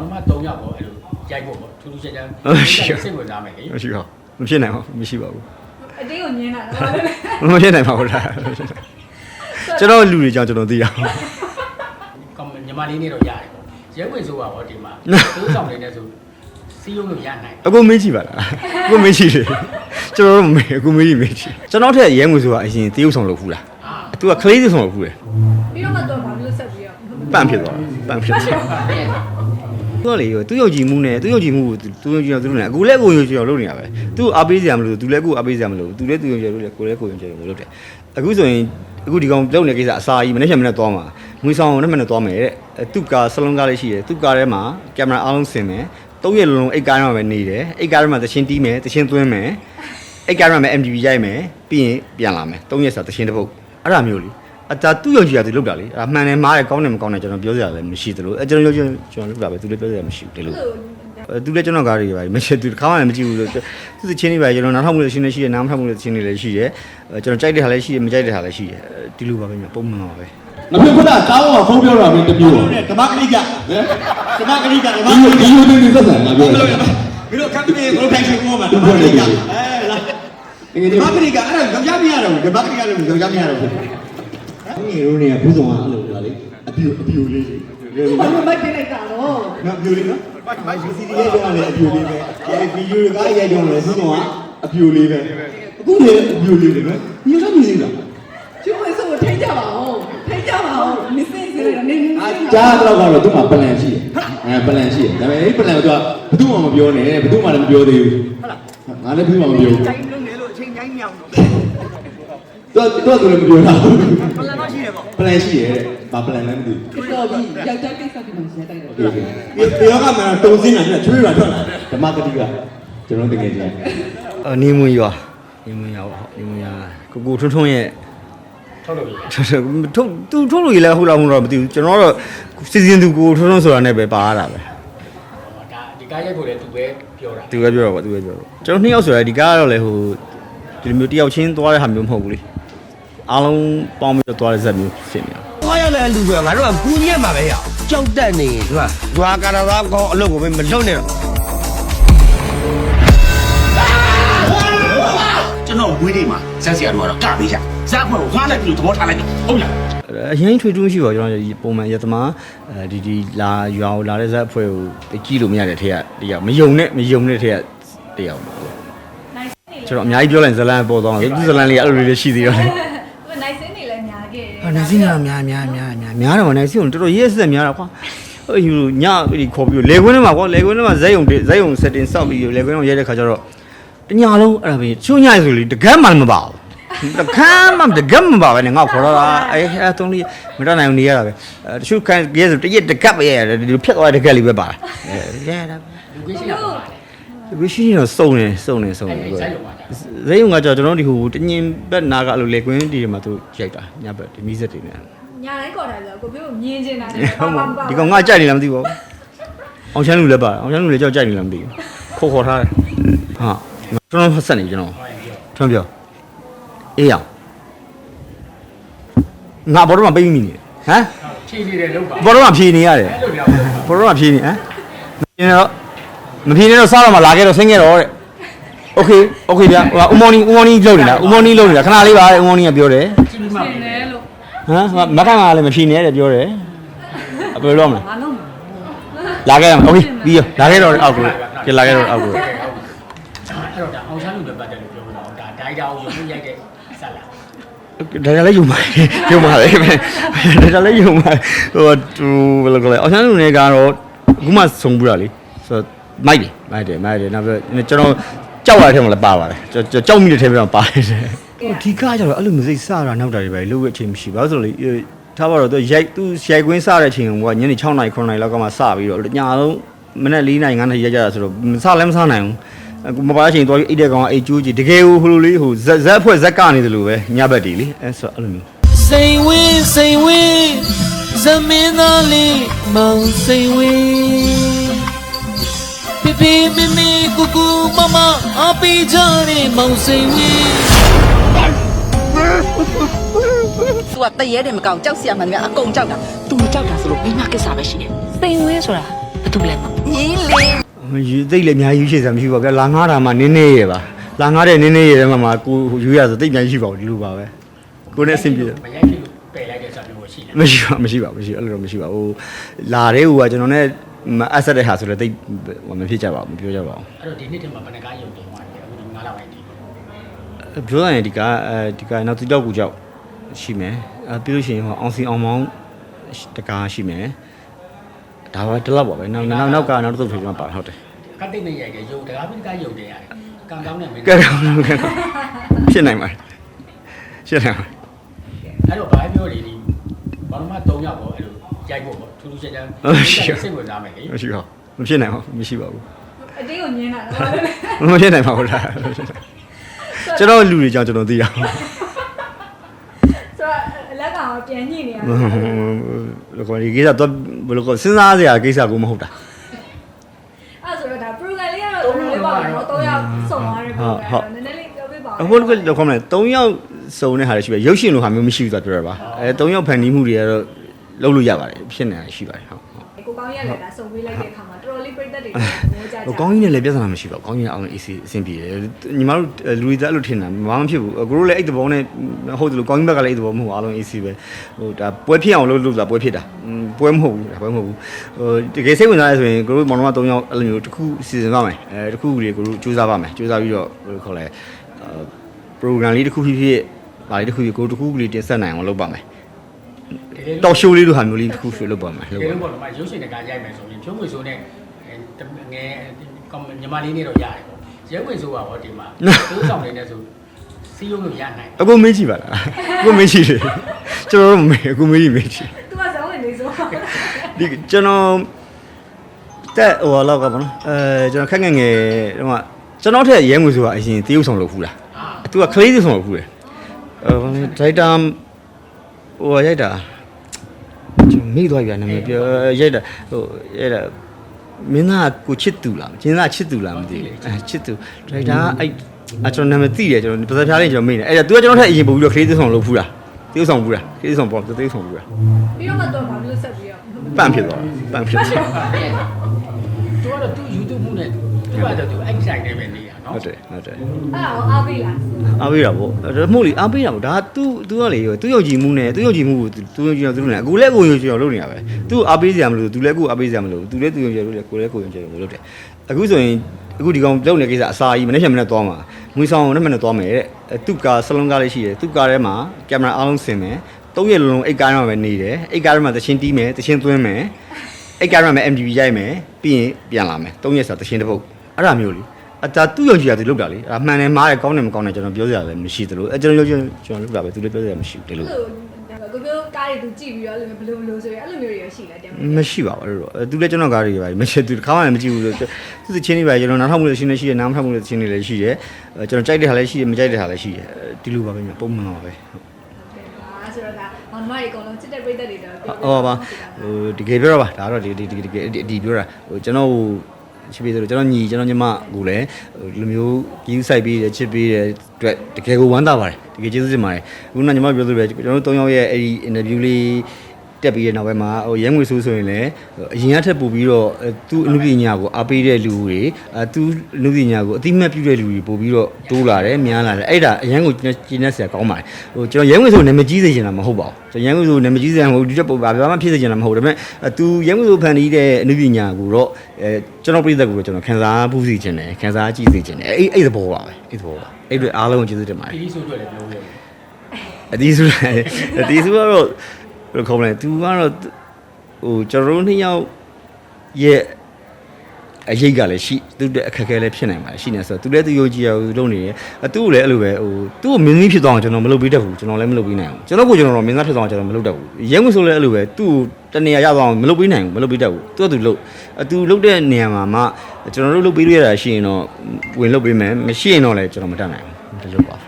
မောင်နှမ3ယောက်ပေါ့အဲ့လိုရိုက်ဖို့ပေါ့ထူးထူးခြားခြားဟုတ်ရှိပါစိတ်ဝင်စားမယ်လေမရှိပါဘူးမဖြစ်နိုင်ပါဘူးမရှိပါဘူးအတင်းကိုညင်းတာတော့လေမဖြစ်နိုင်ပါဘူးလားကျွန်တော်လူတွေကြောင့်ကျွန်တော်သိရအောင်ကောင်းညီမလေးနေတော့ရတယ်ပေါ့ရဲဝင်ဆိုပါတော့ဒီမှာတိုးဆောင်နေတဲ့ဆိုစီးရုံးလို့ရနိုင်အခုမေးကြည့်ပါလားအခုမေးကြည့်တယ်ကျွန်တော်တို့မမေးအခုမေးကြည့်မေးကြည့်ကျွန်တော်ထက်ရဲငွေဆိုတာအရင်တေးဥဆောင်လုပ်ဖူးလားအာသူကကလေးတေးဆောင်လုပ်ဖူးတယ်ပြီးတော့မှတော့ဘာလို့ဆက်ပြီးတော့ပန့်ဖြစ်သွားတာပန့်ဖြစ်သွား သူကလေသူယုံကြည်မှုနဲ့သူယုံကြည်မှုကိုသူယုံကြည်အောင်သူလုပ်နေအခုလည်းကိုယုံကြည်အောင်လုပ်နေတာပဲသူအားပေးစရာမလိုသူလည်းကိုအားပေးစရာမလိုသူလည်းသူယုံကြည်လို့လည်းကိုလည်းကိုယုံကြည်လို့လုပ်တယ်အခုဆိုရင်အခုဒီကောင်လုပ်နေတဲ့ကိစ္စအစာကြီးမနေ့ကမနေ့သွားမှာငွေဆောင်နဲ့မနေ့သွားမယ်တဲ့သူကစလုံးကားလေးရှိတယ်သူကားထဲမှာကင်မရာအားလုံးဆင်မယ်သုံးရက်လုံးလုံးအိတ်ကားထဲမှာပဲနေတယ်အိတ်ကားထဲမှာသချင်းတီးမယ်သချင်းသွင်းမယ်အိတ်ကားထဲမှာ MTV ရိုက်မယ်ပြီးရင်ပြန်လာမယ်သုံးရက်စာသချင်းတစ်ပုတ်အဲ့ဒါမျိုးလေ အတာသူ့ယုံကြည်ရသူလုပ်တာလေအဲ့မှန်တယ်မားတယ်ကောင်းတယ်မကောင်းတယ်ကျွန်တော်ပြောစရာလည်းမရှိသလိုအဲကျွန်တော်ယုံကြည်ကျွန်တော်လုပ်တာပဲသူလည်းပြောစရာမရှိဘူးဒီလိုအဲသူလည်းကျွန်တော်ကားတွေပါမရှိသူတစ်ခါမှလည်းမကြည့်ဘူးလို့သူစချင်းတွေပါကျွန်တော်နားထောင်မှုလည်းရှင်းနေရှိတယ်နားမထောင်မှုလည်းရှင်းနေလည်းရှိတယ်အဲကျွန်တော်ကြိုက်တဲ့ဟာလည်းရှိတယ်မကြိုက်တဲ့ဟာလည်းရှိတယ်အဲဒီလိုပါပဲညာပုံမှန်ပါပဲမဖြစ်ခုနကားပေါ်ဖုန်းပြောတာမင်းတမျိုးဟမ်ဓမ္မကလိကဓမ္မကလိကဓမ္မဒီကလိလိုကဒီလိုနေသက်ဆိုင်ငါပြောတာမင်းတို့ကပ်ပြီးကိုခိုင်းရှင်ကိုမှာဓမ္မကလိကအဲလားငယ်ဓမ္မကလိကအဲ့ဒါကြောက်ကြမရတော့ဘူးဓမ္မကလိကလည်းကြောက်ကြမရတော့ဘူး ဟင်ငယ်တို့နေဘူးဆောင်အဲ့လိုလားလေအပြူအပြူလေးလေဘာလို့မိုက်ပြလိုက်တာတော့နော်အပြူလေးနော်မိုက်စီစီရဲ့ကြောင်းလည်းအပြူလေးပဲအဲဗီဒီယိုကရဲ့ကြောင်းလည်းဘူးဆောင်ကအပြူလေးပဲအခုလေအပြူလေးလေနော်ညတော့မြည်လားကျိုးဝဲဆိုထိန်းကြပါဦးထိန်းကြပါဦးမစင်စင်ရနေနေအာကြားတော့ကတော့သူ့မှာပလန်ရှိတယ်အဲပလန်ရှိတယ်ဒါပေမဲ့အဲ့ပလန်ကဘယ်သူမှမပြောနဲ့ဘယ်သူမှလည်းမပြောသေးဘူးဟုတ်လားငါလည်းဘယ်သူမှမပြောဘူးတိုင်းလုံးနေလို့အချိန်တိုင်းမြောင်သူ တော့ကသူကလည်းမပြောတာဘူးပလန်မရှိတယ်ပေါ့ပလန်ရှိရဲ့တဲ့ဘာပလန်လဲမသိဘူးတော်ပြီယောက်ျားကိစ္စဒီမှာရှင်းတိုက်တယ်ဟုတ်ကဲ့ဒီယောကမှတုံးစင်းတာနဲ့ချွေးရထွက်လာတယ်ဓမ္မကတိကကျွန်တော်တကယ်ချင်းအနီမွန်ရွာနီမွန်ရွာဟုတ်နီမွန်ရွာကိုကိုထွန်းထွန်းရဲ့ထုတ်လို့ရထုတ်သူထုတ်လို့ရလဲဟုတ်လားမဟုတ်တော့မသိဘူးကျွန်တော်တော့စီစဉ်သူကိုထွန်းထွန်းဆိုတာနဲ့ပဲပါရတာပဲဒါဒီကားရိုက်ဖို့လည်းသူပဲပြောတာသူပဲပြောတော့ပါသူပဲပြောတော့ကျွန်တော်နှစ်ယောက်ဆိုရဲဒီကားကတော့လေဟိုဒီလိုမျိုးတယောက်ချင်းသွားတဲ့ဟာမျိုးမဟုတ်ဘူးလေ အားလုံးပေါင်းပြီးတော့သွားတဲ့ဇက်မျိုးဖြစ်နေတာသွားရတဲ့လူကငါတို့ကကူညီရမှာပဲရအောင်ကြောက်တတ်နေသူကဒွာကာရသာကောင်းအလုပ်ကိုပဲမလုပ်နဲ့တော့ကျွန်တော်ဝေးလေးမှာဇက်စီယာတို့ကတော့ကပေးကြဇက်ဖွဲ့ကိုငှားလိုက်ပြီးသဘောထားလိုက်ပြီဟုတ်လားအရင်ထွေထူးရှိပါကျွန်တော်ပုံမှန်ရသမားအဲဒီဒီလာရွာကိုလာတဲ့ဇက်အဖွဲ့ကိုကြည့်လို့မရတဲ့ထက်ကတယောက်မယုံနဲ့မယုံတဲ့ထက်ကတယောက်ပါကျွန်တော်အများကြီးပြောလိုက်ဇလန်ပေါ်သွားတယ်သူဇလန်လေးအဲ့လိုလေးရှိသေးတော့လေ သူနိုင်စင်းနေလဲများခဲ့တယ် ဟာနိုင်စင်းများများများများများများတော့နိုင်စင်းကိုတော်တော်ရဲစက်များတာကွာဟိုယူညဒီခေါ်ပြီးလေခွင်းထဲမှာကွာလေခွင်းထဲမှာဇက်ယုံဇက်ယုံ setting စောက်ပြီးလေခွင်းထဲမှာရဲတဲ့ခါကျတော့တညာလုံးအဲ့ဒါပဲချုံညိုင်ဆိုလေတကက်မှမပါဘူးတကက်မှတကက်မပါပဲနဲ့ငါခေါ်တော့တာအဲအဲတုံးလေးမတနိုင်နေရတာပဲအဲတချို့ခံရဲဆိုတရက်တကက်ပဲရဲရတယ်ဒီလိုဖြတ်သွားတဲ့တကက်လေးပဲပါတာအဲရဲတာလူကြီးရှိတာပါ လေဝရှိရင်တော့စုံနေစုံနေစုံနေအဲ့ဒီဇက်ရုံပါကြာဇက်ယုံကကြောကျွန်တော်ဒီဟိုတညင်ဘက်နာကအဲ့လိုလေကွင်းဒီမှာသူရိုက်တာညဘက်ဒီမီးစက်တွေနဲ့ညာတိုင်းခေါ်တယ်ဆိုကိုပြောမြင်ချင်တာဟုတ်မဒီကောင်ငါကြိုက်နေလားမသိပါဘူးအောင်ချမ်းလူလည်းပါအောင်ချမ်းလူလည်းကြောက်ကြိုက်နေလားမသိဘူးခေါ်ခေါ်ထားတယ်ဟာကျွန်တော်ဆက်နေကျွန်တော်ထွန်းပြောအေးအောင်ငါဘောတော့မပိတ်မိနေဟမ်ဖြည့်နေတယ်လို့ပါဘောတော့မဖြေနေရတယ်အဲ့လိုပြောဘောတော့မဖြေနေဟမ်မဖြေနေတော့ မဖြေနေတော့စားတော့မှလာခဲ့တော့ဆင်းခဲ့တော့တဲ့โอเคโอเคဗျာဟိုဦးမော်နီဦးမော်နီလုပ်နေတာဦးမော်နီလုပ်နေတာခဏလေးပါတဲ့ဦးမော်နီကပြောတယ် ကြည့်ပြီးမှ မြင်တယ်လို့ ဟမ်မခိုင်ကလည်းမဖြေနဲ့တဲ့ပြောတယ်အဘယ်လိုလုပ်မလဲ ငါလုံး လာခဲ့ရမယ်โอเคပြီးရောလာခဲ့တော့အောက်ကိုကဲလာခဲ့တော့အောက်ကို အဲ့တော့ဒါအောင်ချမ်းလူတွေပတ်တယ်လို့ပြောတာဒါဒိုင်တာကိုရုံမှုရိုက်တဲ့ဆက်လာ ဒါကြလည်းယုံပါယုံပါလေဒါကြလည်းယုံပါဟိုသူဘယ်လိုလဲအောင်ချမ်းလူတွေကတော့အခုမှဆုံဘူးတာလေဆိုတော့ မိုက်တယ်မိုက်တယ်မိုက်တယ်နောက်ပြီးကျွန်တော်ကြောက်ရတဲ့ထဲမှာလည်းပါပါတယ်ကျွန်တော်ကြောက်မိတဲ့ထဲမှာပါတယ်ဒီကားကျတော့အဲ့လိုမျိုးစိတ်စတာနောက်တာတွေပဲလို့အချိန်မရှိဘာလို့ဆိုလဲထားပါတော့သူရိုက်သူရိုက်ကွင်းစတဲ့အချိန်ကညနေ6နာရီ9နာရီလောက်ကမှစပြီးတော့ညလုံးမနေ့4နာရီ5နာရီရိုက်ကြတာဆိုတော့မစလည်းမစနိုင်ဘူးအခုမပါတဲ့အချိန်သွားပြီးအိတ်တဲ့ကောင်ကအိတ်ကျိုးကြီးတကယ်ဟိုလိုလေးဟိုဇက်ဇက်အဖွဲ့ဇက်ကနေတယ်လို့ပဲညဘက်တီလေအဲဆိုအဲ့လိုမျိုးစိန်ဝင်းစိန်ဝင်းဇမင်းသားလေးမောင်စိန်ဝင်း ပြပြမမကူကူမမအပီချတဲ့မောင်စိန်ဝင်းသူကတရေတယ်မကောင်းကြောက်စရာမှန်တယ်အကုန်ကြောက်တာသူမကြောက်တာဆိုလို့မိမကိစ္စပဲရှိတယ်စိန်ဝင်းဆိုတာဘသူလဲညီလေးယူသိတ်လည်းအများကြီးရှိစရာမရှိပါဘူးဗျာလာငားတာမှနင်းနေရပါလာငားတဲ့နင်းနေရတဲ့မှာမှာကိုယူရဆိုသိတ်များရှိပါဘူးဒီလိုပါပဲကိုနဲ့အဆင်ပြေတယ်မရိုက်ဖြစ်လို့ပယ်လိုက်တဲ့စာမျိုးရှိတယ်မရှိပါမရှိပါမရှိအဲ့လိုတော့မရှိပါဘူးလာတဲ့ဟိုကကျွန်တော်နဲ့ မအဆက်တဲ့ဟာဆိုတော့သိတ်ဟိုမဖြစ်ကြပါဘူးမပြောကြပါဘူးအဲ့တော့ဒီနှစ်ထဲမှာဘယ်နှကားရုံတင်သွားတယ်အခုဒီ9လပိုင်းဒီပြောရရင်ဒီကအဲဒီကနောက်သူတောက်ကူကြောက်ရှိမယ်အဲပြီးလို့ရှိရင်ဟောအောင်စီအောင်မောင်းတကားရှိမယ်ဒါပဲတစ်လောက်ပါပဲနောက်နောက်နောက်ကနောက်တစ်သုတ်ဖြစ်ကျွန်တော်ပါဟုတ်တယ်ကတ်တိတ်နဲ့ရိုက်တယ်ရုံတကားပြီးတကားရုံတင်ရတယ်ကံကောင်းတဲ့မင်းကဲကောင်းကဲကောင်းဖြစ်နိုင်ပါတယ်ဖြစ်နိုင်ပါတယ်အဲ့တော့ဘာပြောလဲဒီဘာလို့မှ3ယောက်ပေါ့အဲ့လို ရိုက်ဖို့ပေါ့ထူးထူးခြားခြားစိတ်ဝင်စားမယ်လေမရှိပါဘူးမဖြစ်နိုင်ပါဘူးမရှိပါဘူးအတင်းကိုမြင်တာတော့လေမဖြစ်နိုင်ပါဘူးလားကျွန်တော်လူတွေကြောင့်ကျွန်တော်သိရအောင်ဆိုတော့လက်ကပြန်ညှိနေရဘယ်လိုဒီကိစ္စတော့ဘယ်လိုကစဉ်းစားစရာကိစ္စကိုမဟုတ်တာအဲ့ဆိုတော့ဒါ program လေးကတော့တော်တော်လေးပါတော့တော့ရောက်စုံသွားတယ် program နည်းနည်းလေးပြောပြပါဦးအခုကတော့ခေါမလဲ3ယောက်စုံတဲ့ဟာတွေရှိပဲရုပ်ရှင်လိုဟာမျိုးမရှိဘူးဆိုတော့ပြောရပါအဲ3ယောက်ဖန်တီးမှုတွေကတော့ လုပ်လို့ရပါတယ်ဖြစ်နေတာရှိပါတယ်ဟုတ်ဟုတ်ကိုကောင်းရက်လည်းဒါစုံပေးလိုက်တဲ့အခါမှာတော်တော်လေးပြည့်သက်တွေငိုကြကြဟိုကောင်းကြီးနဲ့လည်းပြဿနာမရှိပါဘူးကောင်းကြီးကအောင်လို့ AC အဆင်ပြေတယ်ညီမတို့လူတွေသားအဲ့လိုထင်တာဘာမှမဖြစ်ဘူးအခုတို့လည်းအဲ့တဘောနဲ့ဟုတ်တယ်လို့ကောင်းကြီးဘက်ကလည်းအဲ့တဘောမဟုတ်အားလုံး AC ပဲဟိုဒါပွဲဖြစ်အောင်လုပ်လို့ဆိုတာပွဲဖြစ်တာပွဲမဟုတ်ဘူးဒါပွဲမဟုတ်ဘူးဟိုတကယ်စိတ်ဝင်စားရဆိုရင်ကိုတို့မောင်နှမ3ယောက်အဲ့လိုမျိုးတစ်ခုစီစဉ်ပါမယ်အဲတစ်ခုတွေကိုတို့စူးစမ်းပါမယ်စူးစမ်းပြီးတော့ဘယ်လိုခေါ်လဲ program လေးတစ်ခုဖြစ်ဖြစ်ဗာလေးတစ်ခုဖြစ်ကိုတစ်ခုလေးတင်ဆက်နိုင်အောင်လုပ်ပါမယ် တကယ်တောက်ရှိုးလေးတို့ဟာမျိုးလေးတစ်ခုဖြစ်လုပ်ပါမယ်တလုပ်ကယ်ပါလို့မယ်ပေါ့နော်ရုပ်ရှင်တကားရိုက်မယ်ဆိုရင်ဖြုံးငွေဆိုနဲ့ငယ်ကောညီမလေးနေတော့ရတယ်ပေါ့ရဲဝင်ဆိုပါတော့ဒီမှာတိုးဆောင်နေနေဆိုစီးရုံးလို့ရနိုင်အခုမေးကြည့်ပါလားအခုမေးကြည့်တယ်ကျွန်တော်တို့မမေးအခုမေးကြည့်မေးကြည့်သူကဇောင်းဝင်နေဆိုဒီကျွန်တော်တက်ဟိုလောက်ကပေါ့နော်အဲကျွန်တော်ခက်ငယ်ငယ်တော့ကျွန်တော်ထက်ရဲငွေဆိုတာအရင်တရုပ်ဆောင်လုပ်ဖူးလားသူကကလေးတရုပ်ဆောင်လုပ်ဖူးတယ်အဲဘာလဲဒိုက်တာ ဟိုရိုက်တာကျွန်တော်မိသွားပြန်နာမည်ပြောရိုက်တာဟိုရိုက်တာမင်းသားကိုချစ်သူလားကျင်းသားချစ်သူလားမသိဘူးအဲချစ်သူဒိုက်တာအဲ့အကျွန်တော်နာမည်သိတယ်ကျွန်တော်ပါစဖျားလေးကျွန်တော်မေးတယ်အဲ့ဒါသူကကျွန်တော်ထက်အရင်ပို့ပြီးတော့ကလေးတရုပ်ဆောင်လုပ်ဖူးတာတရုပ်ဆောင်ဖူးတာကလေးတရုပ်ဆောင်ပေါ့တရုပ်ဆောင်ဖူးတာပြီးတော့မှတော့ဘာလို့ဆက်ပြီးတော့ပန့်ဖြစ်သွားတယ်ပန့်ဖြစ်သွားတယ်သူကတော့သူ YouTube မှုနဲ့သူကတော့သူ excite နေပဲနေရ နော် ဟုတ်တယ်ဟုတ်တယ် အဲ့ဒါအားပေးလား အားပေးတာပေါ့ဒါမှမဟုတ်လေအားပေးတာပေါ့ဒါက तू तू ကလေသူယုံကြည်မှုနဲ့သူယုံကြည်မှုကို तू ယုံကြည်အောင်သူလုပ်နေတာအခုလည်းကိုယုံကြည်အောင်လုပ်နေတာပဲ तू အားပေးစရာမလို तू လည်းကိုအားပေးစရာမလို तू လည်း तू ယုံကြည်လို့လေကိုလည်းကိုယုံကြည်လို့လုပ်တယ်အခုဆိုရင်အခုဒီကောင်လုပ်နေတဲ့ကိစ္စအစာကြီးမနေ့ကမနေ့သွားမှာငွေဆောင်နဲ့မနေ့သွားမယ်တဲ့သူကဆလုံးကားလေးရှိတယ်သူကားထဲမှာကင်မရာအားလုံးဆင်မယ်သုံးရက်လုံးလုံးအိတ်ကားထဲမှာပဲနေတယ်အိတ်ကားထဲမှာသချင်းတီးမယ်သချင်းသွင်းမယ်အိတ်ကားထဲမှာ MTV ရိုက်မယ်ပြီးရင်ပြန်လာမယ်သုံးရက်ဆိုတာသချင်းတစ်ပုတ်အဲ့ဒါမျိုးလေ အတာသူ့ယုံကြည်ရသူလုပ်တာလေအဲ့မှန်တယ်မှားတယ်ကောင်းတယ်မကောင်းတယ်ကျွန်တော်ပြောစရာလည်းမရှိသလိုအဲကျွန်တော်ယုံကြည်ကျွန်တော်လုပ်တာပဲသူလည်းပြောစရာမရှိဘူးဒီလိုအဲ့လိုကိုပြောကားတွေသူကြည့်ပြီးတော့အဲ့လိုဘယ်လိုဘယ်လိုဆိုရင်အဲ့လိုမျိုးတွေရရှိလားတင်မရှိပါဘူးအဲ့လိုသူလည်းကျွန်တော်ကားတွေပါမရှိသူတစ်ခါမှလည်းမကြည့်ဘူးလို့သူသချင်းတွေပါကျွန်တော်နားထောင်မှုလည်းရှိနေရှိတယ်နားမထောင်မှုလည်းသချင်းတွေလည်းရှိတယ်ကျွန်တော်ကြိုက်တဲ့ဟာလည်းရှိတယ်မကြိုက်တဲ့ဟာလည်းရှိတယ်ဒီလိုပါပဲပုံမှန်ပါပဲပါဆိုတော့ကမောင်နှမတွေအကုန်လုံးချစ်တဲ့ပြည့်သက်တွေတော့ဟောပါဟိုတကယ်ပြောတာပါဒါတော့ဒီဒီဒီတကယ်အဒီပြောတာဟိုကျွန်တော်ဟို ချစ်ပြီးဆိုတော့ကျွန်တော်ညီကျွန်တော်ညီမကိုလည်းလူမျိုးကြီးဆိုင်ပြီးတယ်ချစ်ပြီးတယ်အတွက်တကယ်ကိုဝမ်းသာပါတယ်တကယ်ကျေးဇူးတင်ပါတယ်ခုနကညီမပြောသလိုပဲကျွန်တော်တို့၃ယောက်ရဲ့အဲ့ဒီ interview လေး တက်ပြီးတဲ့နောက်ပိုင်းမှာဟိုရဲငွေဆိုးဆိုရင်လည်းအရင်ကထက်ပိုပြီးတော့သူ့အမှုပညာကိုအားပေးတဲ့လူတွေအဲသူ့အမှုပညာကိုအတိမတ်ပြုတဲ့လူတွေပို့ပြီးတော့တိုးလာတယ်များလာတယ်အဲ့ဒါအရင်ကိုကျင်းနေဆရာကောင်းပါတယ်ဟိုကျွန်တော်ရဲငွေဆိုနာမည်ကြီးစေချင်တာမဟုတ်ပါဘူးကျွန်တော်ရဲငွေဆိုနာမည်ကြီးစေချင်မဟုတ်ဒီတက်ပို့ဘာမှဖြစ်စေချင်တာမဟုတ်ဒါပေမဲ့သူရဲငွေဆိုဖန်တီးတဲ့အမှုပညာကိုတော့အဲကျွန်တော်ပြည့်သက်ကိုတော့ကျွန်တော်ခံစားမှုစီချင်တယ်ခံစားကြည့်စေချင်တယ်အဲ့အဲ့သဘောပါပဲအဲ့သဘောပါအဲ့အတွက်အားလုံးကိုကျေးဇူးတင်ပါတယ်ဒီဆိုတော့လည်းပြောလို့အတီးစုလည်းအတီးစုကတော့ ဘယ်လိုခေါ်မလဲ तू ကတော့ဟိုကျွန်တော်တို့နှစ်ယောက်ရဲ့အရေးကလည်းရှိသူ့တဲ့အခက်အခဲလည်းဖြစ်နိုင်ပါတယ်ရှိနေဆိုတော့ तू လည်းသူယုံကြည်ရအောင်လုပ်နေတယ်အတူလည်းအဲ့လိုပဲဟိုသူ့ကိုမင်းသမီးဖြစ်သွားအောင်ကျွန်တော်မလုပ်ပေးတတ်ဘူးကျွန်တော်လည်းမလုပ်ပေးနိုင်ဘူးကျွန်တော်ကိုကျွန်တော်တော့မင်းသားဖြစ်သွားအောင်ကျွန်တော်မလုပ်တတ်ဘူးရဲငွေဆိုလည်းအဲ့လိုပဲသူ့ကိုတနေရာရသွားအောင်မလုပ်ပေးနိုင်ဘူးမလုပ်ပေးတတ်ဘူးသူကသူလုပ်အတူလုပ်တဲ့နေရာမှာမှကျွန်တော်တို့လုပ်ပေးရတာရှိရင်တော့ဝင်လုပ်ပေးမယ်မရှိရင်တော့လည်းကျွန်တော်မတတ်နိုင်ဘူးဒီလိုပါ